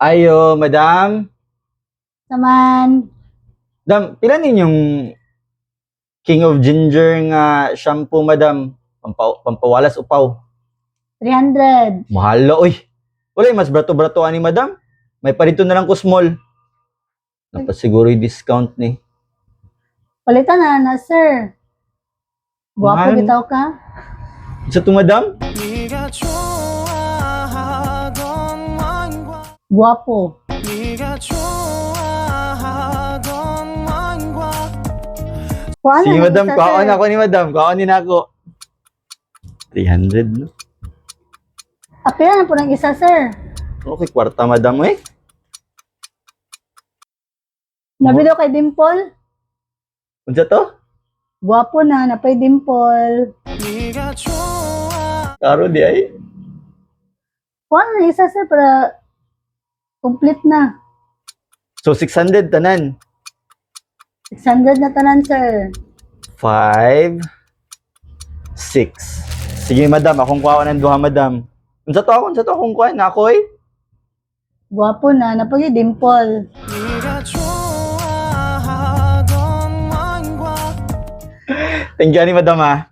Ayo, madam. Naman. Madam, pila ninyong King of Ginger nga shampoo, madam? Pampaw pampawalas upaw. 300. Mahalo, oy. Wala, mas brato-brato ani, madam. May parito na lang ko small. Dapat yung discount ni. Palitan na na, sir. Guwapo Mahal. bitaw ka. Sa to, madam? We got you guwapo. Kuha Si Madam ko, ako na ako ni Madam ko, ako ni Nako. 300, no? Apila na po ng isa, sir. Okay, kwarta Madam eh. Nabi daw kay Dimple. Unsa to? Guwapo na, napay Dimple. Karo di ay. Kuha na ng isa, sir, para Complete na. So, 600 tanan. 600 na tanan, sir. 5, 6. Sige, madam. Akong kuha ng duha, madam. Unsa to ako? Unsa to akong kuha? Nakoy? Guwapo na. Napag-dimple. Thank you, madam, ha?